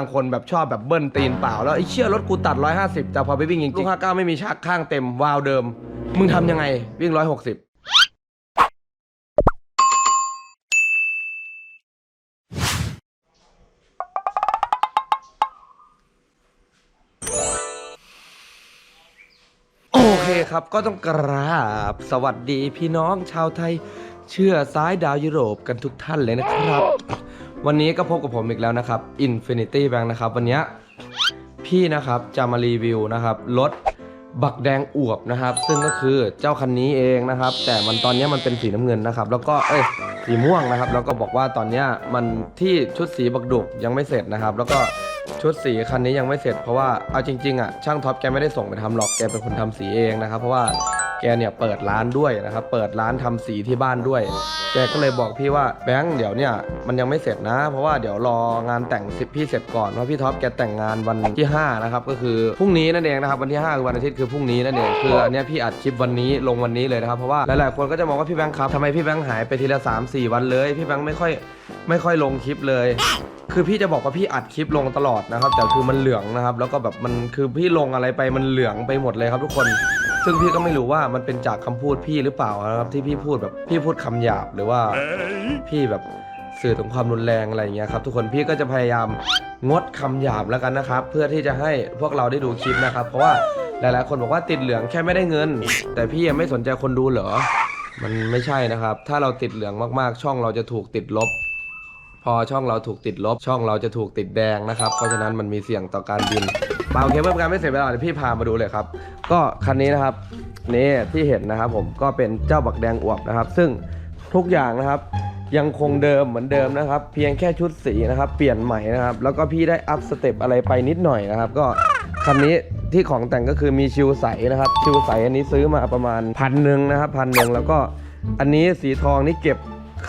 บางคนแบบชอบแบบเบิ้ลตีนเปล่า แล้วไอ้เชี่ยรถกูตัด 150 แต่พอไปวิ่งจริงๆลูก59ไม่มีชักข้างเต็มวาล์วเดิม มึงทำยังไงวิ่ง 160โอเคครับ ก็ต้องกราบ สวัสดีพี่น้องชาวไทย เชื่อซ้ายดาวยุโรปกันทุกท่านเลยนะครับ วันนี้ก็พบกับผมอีกแล้วนะครับ Infinity Bank นะครับ วันนี้พี่นะครับจะมารีวิวนะครับรถบักแดงอวบนะครับ ซึ่งก็คือเจ้าคันนี้เองนะครับ แต่มันตอนนี้มันเป็นสีน้ำเงินนะครับ แล้วก็เอ้ยสีม่วงนะครับ แล้วก็บอกว่าตอนนี้มันที่ชุดสีบักดุกยังไม่เสร็จนะครับ แล้วก็ชุดสีคันนี้ยังไม่เสร็จเพราะว่าเอาจริงๆอะช่างท็อปแกไม่ได้ส่งไปทำหรอกแกเป็นคนทำสีเองนะครับ เพราะว่า กเนี่ยเปิดร้านด้วยนะครับเปิดร้านทำสีที่บ้านด้วย แกก็เลยบอกพี่ว่าแบงค์เดี๋ยวเนี่ยมันยังไม่เสร็จนะ เพราะว่าเดี๋ยวรองานแต่งสิบพี่เสร็จก่อนเพราะพี่ท็อปแกแต่งงานวันที่5นะครับก็คือพรุ่งนี้นั่นเองนะครับวันที่5คือวันอาทิตย์คือพรุ่งนี้นั่นเองคืออันนี้พี่อัดคลิปวันนี้ลงวันนี้เลยนะครับเพราะว่าหลายๆคนก็จะมองว่าพี่แบงค์ครับทำไมพี่แบงค์หายไปทีละ3 4 วันเลยพี่แบงค์ไม่ค่อยไม่ค่อยลงคลิปเลยคือพี่จะบอกว่าพี่อัดคลิปลงตลอดนะครับ แต่คือมันเหลืองนะครับ แล้วก็แบบมันคือพี่ลงอะไรไปมันเหลืองไปหมดเลยครับทุกคน ซึ่งพี่ก็ไม่รู้ว่ามันเป็นจากคำพูดพี่หรือเปล่านะครับที่พี่พูดแบบพี่พูดคำหยาบหรือว่าพี่แบบสื่อถึงความรุนแรงอะไรอย่างเงี้ยครับทุกคนพี่ก็จะพยายามงดคำหยาบแล้วกันนะครับ เพื่อที่จะให้พวกเราได้ดูคลิปนะครับ เพราะว่าหลายๆ คนบอกว่าติดเหลืองแค่ไม่ได้เงิน แต่พี่ยังไม่สนใจคนดูเหรอ มันไม่ใช่นะครับ ถ้าเราติดเหลืองมากๆ ช่องเราจะถูกติดลบ พอช่องเราถูกติดลบ ช่องเราจะถูกติดแดงนะครับ เพราะฉะนั้นมันมีเสี่ยงต่อการบิน เปล่าโอเคเพื่อเป็นการไม่เสียเวลาเดี๋ยวพี่พามาดูเลยครับ ก็คันนี้นะครับนี่ที่เห็นนะครับผมก็เป็นเจ้าบักแดงอวบนะครับ ซึ่งทุกอย่างนะครับยังคงเดิมเหมือนเดิมนะครับ เพียงแค่ชุดสีนะครับ เปลี่ยนใหม่นะครับ แล้วก็พี่ได้อัพสเต็ปอะไรไปนิดหน่อยนะครับ ก็คันนี้ที่ของแต่งก็คือมีชิวใสนะครับ ชิวใสอันนี้ซื้อมาประมาณพันหนึ่งนะครับพันหนึ่งแล้วก็อันนี้สีทองนี่เก็บ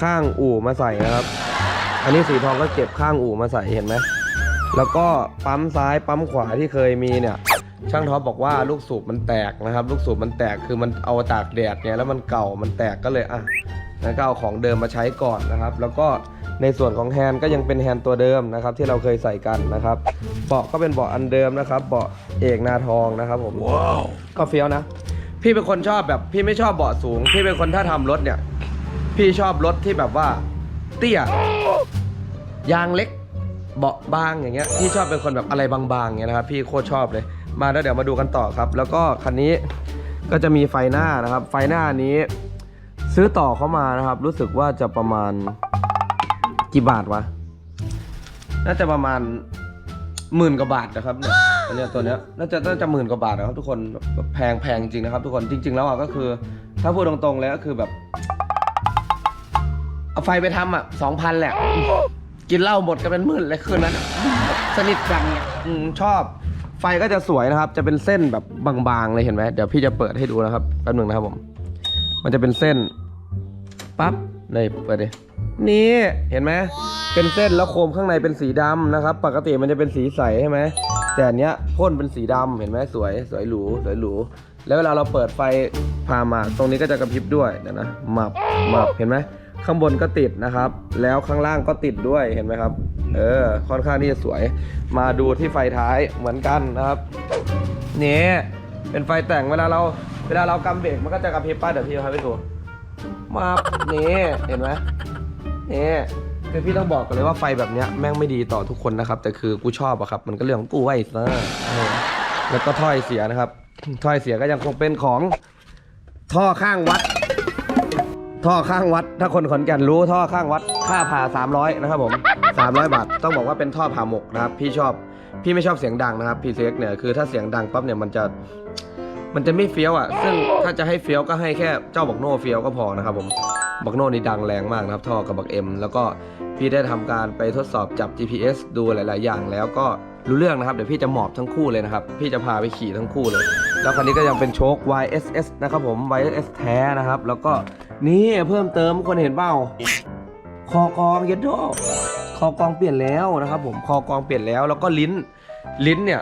ข้างอู่มาใส่นะครับ อันนี้สีทองก็เก็บข้างอู่มาใส่เห็นไหม แล้วก็ปั๊มซ้ายปั๊มขวาที่เคยมีเนี่ยช่างท็อปบอกว่าลูกสูบมันแตกนะครับ ลูกสูบมันแตกคือมันเอาตากแดดเนี่ยแล้วมันเก่ามันแตกก็เลยอะงั้นก็เอาของเดิมมาใช้ก่อนนะครับ แล้วก็ในส่วนของแฮนด์ก็ยังเป็นแฮนด์ตัวเดิมนะครับ ที่เราเคยใส่กันนะครับเบาะก็เป็นเบาะอันเดิมนะครับเบาะเอกนาทองนะครับผมก็เฟี้ยวนะ พี่เป็นคนชอบแบบพี่ไม่ชอบเบาะสูง พี่เป็นคนถ้าทำรถเนี่ย พี่ชอบรถที่แบบว่า เตี้ยยางเล็ก เบาบางอย่างเงี้ยพี่ชอบเป็นคนแบบอะไรบางๆอย่างเงี้ยนะครับพี่โคตรชอบเลย มาแล้วเดี๋ยวมาดูกันต่อครับ แล้วก็คันนี้ก็จะมีไฟหน้านะครับ ไฟหน้านี้ ซื้อต่อเข้ามานะครับ รู้สึกว่าจะประมาณกี่บาทวะน่าจะประมาณหมื่นกว่าบาทนะครับเนี่ยอันเนี้ยตัวเนี้ยน่าจะน่าจะหมื่นกว่าบาทนะครับทุกคนแบบแพงแพงจริงนะครับ ทุกคนจริง ๆ แล้วอะก็คือ ถ้าพูดตรงๆเลยก็คือแบบเอาไฟไปทำอะสองพันแหละ กินเหล้าหมดกันเป็นหมื่นเลยคืนนั้น สนิทกันเนี่ยอืมชอบ ไฟก็จะสวยนะครับ จะเป็นเส้นแบบบางๆเลยเห็นไหมเดี๋ยวพี่จะเปิดให้ดูนะครับแป๊บหนึงนะครับผม มันจะเป็นเส้นปั๊บนี่เปิดดินี่เห็นไหมเป็นเส้นแล้วโคมข้างในเป็นสีดำนะครับ ปกติมันจะเป็นสีใสใช่ไหมแต่อันเนี้ยพ่นเป็นสีดำเห็นไหมสวยสวยหรูสวยหรูแล้วเวลาเราเปิดไฟพามาตรงนี้ก็จะกระพริบด้วยเดี๋ยวนะหมับหมับเห็นไหม ข้างบนก็ติดนะครับ แล้วข้างล่างก็ติดด้วยเห็นไหมครับ เออ ค่อนข้างที่จะสวย มาดูที่ไฟท้ายเหมือนกันนะครับนี่เป็นไฟแต่งเวลาเราเวลาเรากำเบรกมันก็จะกระพริบป้าเดี๋ยวพี่เอาให้ดูมานี่เห็นไหมนี่คือพี่ต้องบอกกันเลยว่าไฟแบบเนี้ยแม่งไม่ดีต่อทุกคนนะครับ แต่คือกูชอบอะครับ มันก็เรื่องของกูไว้ซะเออแล้วก็ถ้อยเสียนะครับ ถ้อยเสียก็ยังคงเป็นของท่อข้างวัด ท่อข้างวัด ถ้าคนขอนแก่นรู้ท่อข้างวัด ค่าผ่า 300 นะครับผม 300 บาท ต้องบอกว่าเป็นท่อผ่าหมกนะครับ พี่ชอบ พี่ไม่ชอบเสียงดังนะครับ พี่เซ็กเนี่ย คือถ้าเสียงดังปั๊บเนี่ย มันจะ มันจะไม่เฟี้ยวอะ ซึ่งถ้าจะให้เฟี้ยวก็ให้แค่เจ้าบักโน่เฟี้ยวก็พอนะครับผม บักโน่นี่ดังแรงมากนะครับ ท่อกับบักเอ็ม แล้วก็พี่ได้ทำการไปทดสอบจับ GPS ดูหลาย ๆ อย่างแล้วก็รู้เรื่องนะครับ เดี๋ยวพี่จะหมอบทั้งคู่เลยนะครับ พี่จะพาไปขี่ทั้งคู่เลย แล้วคันนี้ก็ยังเป็นโชค YSS นะครับผม YSS แท้นะครับ แล้วก็ นี่เพิ่มเติมคนเห็นเปล่าคอกองเยดโดคอกองเปลี่ยนแล้วนะครับ ผมคอกองเปลี่ยนแล้วแล้วก็ลิ้น ลิ้นเนี่ย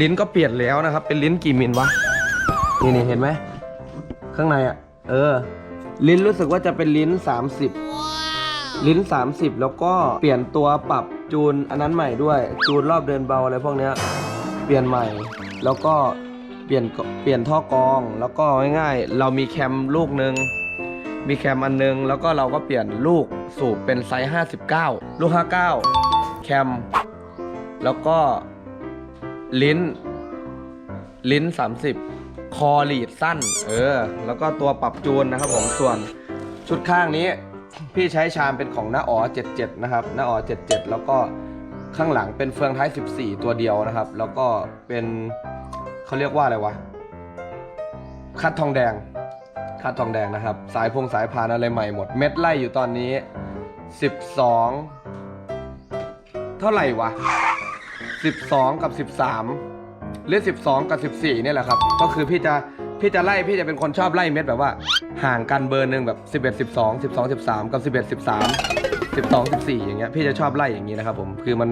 ลิ้นก็เปลี่ยนแล้วนะครับ เป็นลิ้นกี่มิลวะนี่นี่เห็นไหมข้างในอะเออ ลิ้นรู้สึกว่าจะเป็นลิ้น 30 ลิ้น 30 แล้วก็เปลี่ยนตัวปรับจูนอันนั้นใหม่ด้วย จูนรอบเดินเบาอะไรพวกเนี้ยเปลี่ยนใหม่ แล้วก็เปลี่ยนเปลี่ยนท่อกรอง แล้วก็ง่ายๆ เรามีแคมลูกหนึ่ง มีแคมอันหนึง แล้วก็เราก็เปลี่ยนลูกสูบเป็นไซส์ 59 ลูก 59 แคม แล้วก็ลิ้น ลิ้น 30 คอลีดสั้น เออ แล้วก็ตัวปรับจูนนะครับผม ส่วนชุดข้างนี้ พี่ใช้ชามเป็นของน้าอ๋อ 77 นะครับน้าอ๋อ 77 แล้วก็ข้างหลังเป็นเฟืองท้าย 14 ตัวเดียวนะครับ แล้วก็เป็นเขาเรียกว่าอะไรวะ คัดทองแดง คัดทองแดงนะครับ สายพงสายพานอะไรใหม่หมด เม็ดไล่อยู่ตอนนี้ 12 เท่าไหร่วะ 12 กับ 13 หรือ 12 กับ 14เนี่ยแหละครับ ก็คือพี่จะพี่จะไล่พี่จะเป็นคนชอบไล่เม็ดแบบว่า ห่างกันเบอร์หนึ่งแบบ 11 12 12 13 กับ 11 13 12 14 อย่างเงี้ยพี่จะชอบไล่อย่างนี้นะครับผมคือมัน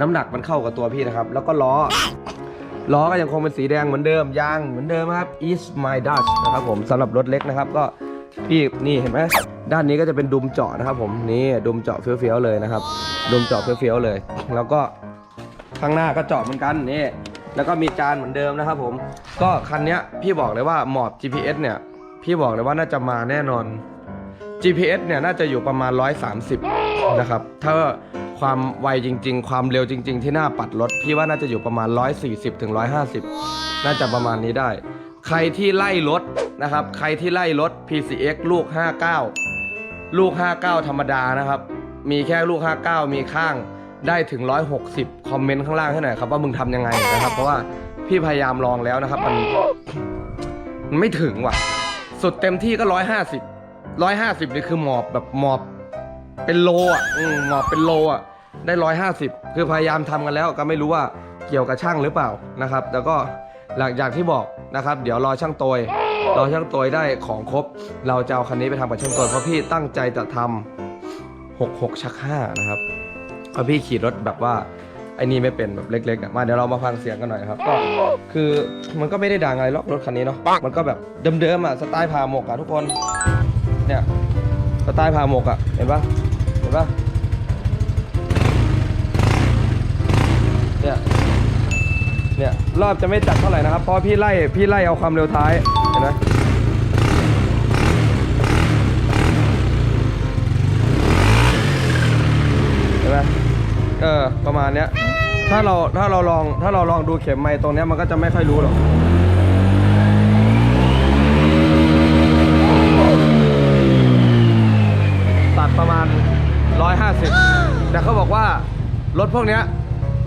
น้ำหนักมันเข้ากับตัวพี่นะครับ แล้วก็ล้อ ล้อก็ยังคงเป็นสีแดงเหมือนเดิมยางเหมือนเดิมครับ is my Dutch นะครับผมสำหรับรถเล็กนะครับก็พี่นี่เห็นไหมด้านนี้ก็จะเป็นดุมเจาะนะครับผมนี่ดุมเจาะเฟี้ยวๆเลยนะครับดุมเจาะเฟี้ยวๆเลย แล้วก็ข้างหน้าก็เจาะเหมือนกันนี่แล้วก็มีจานเหมือนเดิมนะครับผม ก็คันนี้พี่บอกเลยว่าหมอบ GPS เนี่ย พี่บอกเลยว่าน่าจะมาแน่นอน GPS เนี่ยน่าจะอยู่ประมาณ 130 นะครับ ถ้า ความไวจริง ๆ ความเร็วจริง ๆ ที่หน้าปัดรถ พี่ว่าน่าจะอยู่ประมาณ 140ถึง150 น่าจะประมาณนี้ได้ ใครที่ไล่รถนะครับ ใครที่ไล่รถ PCX ลูก 59 ลูก 59 ธรรมดานะครับ มีแค่ลูก 59 มีข้างได้ถึง 160 คอมเมนต์ข้างล่างให้หน่อยครับว่ามึงทำยังไงนะครับ เพราะว่าพี่พยายามลองแล้วนะครับ มันมันไม่ถึงว่ะ สุดเต็มที่ก็ 150 150นี่คือหมอบแบบหมอบ เป็นโลอะอืมหมอบเป็นโลอะได้150คือพยายามทำกันแล้วก็ไม่รู้ว่าเกี่ยวกับช่างหรือเปล่านะครับ แล้วก็หลังจากที่บอกนะครับ เดี๋ยวรอช่างโตยรอช่างโตยได้ของครบ เราจะเอาคันนี้ไปทำกับช่างโตยเพราะพี่ตั้งใจจะทำ66ชัก5นะครับเพราะพี่ขี่รถแบบว่าไอ้นี่ไม่เป็นแบบเล็กๆอะมาเดี๋ยวเรามาฟังเสียงกันหน่อยครับ ก็คือมันก็ไม่ได้ดังอะไรหรอกรถคันนี้เนาะมันก็แบบเดิมๆอะสไตล์พาหมกอะทุกคนเนี่ย สไตล์พาหมกอะ เห็นปะเห็นปะเนี่ย เนี่ย รอบจะไม่จัดเท่าไหร่นะครับ เพราะพี่ไล่ พี่ไล่เอาความเร็วท้าย เห็นไหมเห็นไหมเออ ประมาณเนี้ย ถ้าเรา ถ้าเราลอง ถ้าเราลองดูเข็มไม้ตรงเนี้ยมันก็จะไม่ค่อยรู้หรอก 150 แต่เขาบอกว่ารถพวกเนี้ย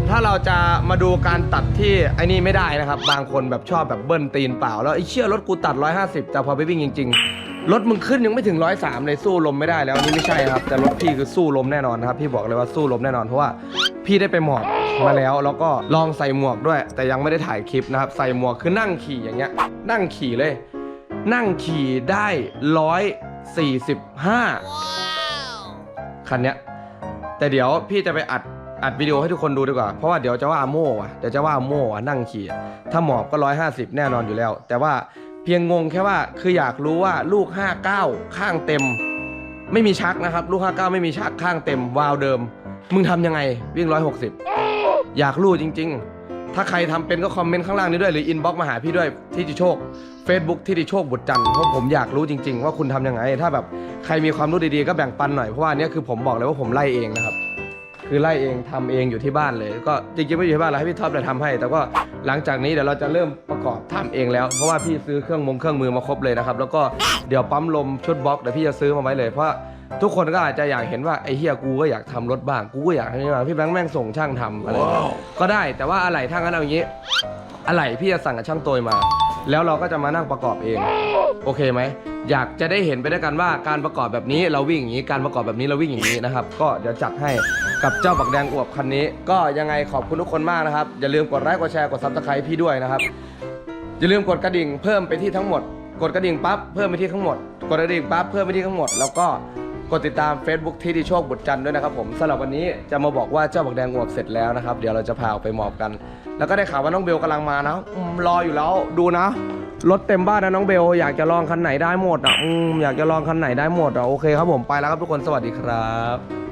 ถ้าเราจะมาดูการตัดที่ไอ้นี่ไม่ได้นะครับ บางคนแบบชอบแบบเบิ้ลตีนเปล่า แล้วไอ้เชี่ยรถกูตัด 150 แต่พอไปวิ่งจริง ๆ รถมึงขึ้นยังไม่ถึง 103 เลยสู้ลมไม่ได้แล้วอันนี่ไม่ใช่ครับ แต่รถพี่คือสู้ลมแน่นอนนะครับ พี่บอกเลยว่าสู้ลมแน่นอนเพราะว่าพี่ได้ไปหมอบมาแล้ว แล้วก็ลองใส่หมวกด้วย แต่ยังไม่ได้ถ่ายคลิปนะครับ ใส่หมวกคือนั่งขี่อย่างเงี้ย นั่งขี่เลย นั่งขี่ได้145 คันเนี้ยแต่เดี๋ยวพี่จะไปอัดอัดวิดีโอให้ทุกคนดูดีกว่า เพราะว่าเดี๋ยวจะว่าโม่อะเดี๋ยวจะว่าโม่อะนั่งขี่อะถ้าหมอบก็ร้อยห้าสิบแน่นอนอยู่แล้ว แต่ว่าเพียงงงแค่ว่าคืออยากรู้ว่าลูก 59 ข้างเต็ม ไม่มีชักนะครับ ลูก 59 ไม่มีชักข้างเต็มวาล์วเดิม มึงทำยังไงวิ่ง 160 อยากรู้จริง ๆ ถ้าใครทำเป็นก็คอมเมนต์ข้างล่างนี้ด้วยหรืออินบ็อกมาหาพี่ด้วยที่ติโชค Facebook ที่ติโชคบุตรจันทร์เพราะผมอยากรู้จริง ๆ ว่าคุณทำยังไง ถ้าแบบใครมีความรู้ดีๆก็แบ่งปันหน่อยเพราะว่านเนี้ยคือผมบอกเลยว่าผมไล่เองนะครับคือไล่เองทำเองอยู่ที่บ้านเลย ก็จริงๆไม่อยู่ที่บ้านเราให้พี่ท็อปเลยทำให้ แต่ก็หลังจากนี้เดี๋ยวเราจะเริ่มประกอบทำเองแล้วเพราะว่าพี่ซื้อเครื่องมงเครื่องมือมาครบเลยนะครับแล้วก็เดี๋ยวปั๊มลมชุดบล็อกเดี๋ยวพี่จะซื้อมาไว้เลยเพราะ ทุกคนก็อาจจะอยากเห็นว่าไอ้เฮียกูก็อยากทำรถบ้างกูก็อยากให้นี่บ้างพี่แบงค์แม่งส่งช่างทำอะไรอย่างเงี้ยก็ได้แต่ว่าอะไรถ้างั้นเอาอย่างนี้ อะไรพี่จะสั่งกับช่างโตยมา แล้วเราก็จะมานั่งประกอบเอง โอเคไหมอยากจะได้เห็นไปด้วยกันว่าการประกอบแบบนี้เราวิ่งอย่างนี้การประกอบแบบนี้เราวิ่งอย่างนี้นะครับ ก็เดี๋ยวจัดให้กับเจ้าบักแดงอวบคันนี้ ก็ยังไงขอบคุณทุกคนมากนะครับ อย่าลืมกดไลค์กดแชร์กดซับสไครต์พี่ด้วยนะครับ อย่าลืมกดกระดิ่งเพิ่มไปที่ทั้งหมด กดกระดิ่งปั๊บเพิ่มไปที่ทั้งหมด กดกระดิ่งปั๊บเพิ่มไปที่ทั้งหมดแล้วก็ กดติดตาม Facebook ที่ดีโชคบุตรจันทร์ด้วยนะครับผมสำหรับวันนี้จะมาบอกว่าเจ้าบักแดงอวบเสร็จแล้วนะครับ เดี๋ยวเราจะพาออกไปหมอบกัน แล้วก็ได้ข่าวว่าน้องเบลกำลังมานะอืมรออยู่แล้วดูนะรถเต็มบ้านนะน้องเบลอยากจะลองคันไหนได้หมดอะอืมอยากจะลองคันไหนได้หมดอะโอเคครับผมไปแล้วครับทุกคนสวัสดีครับ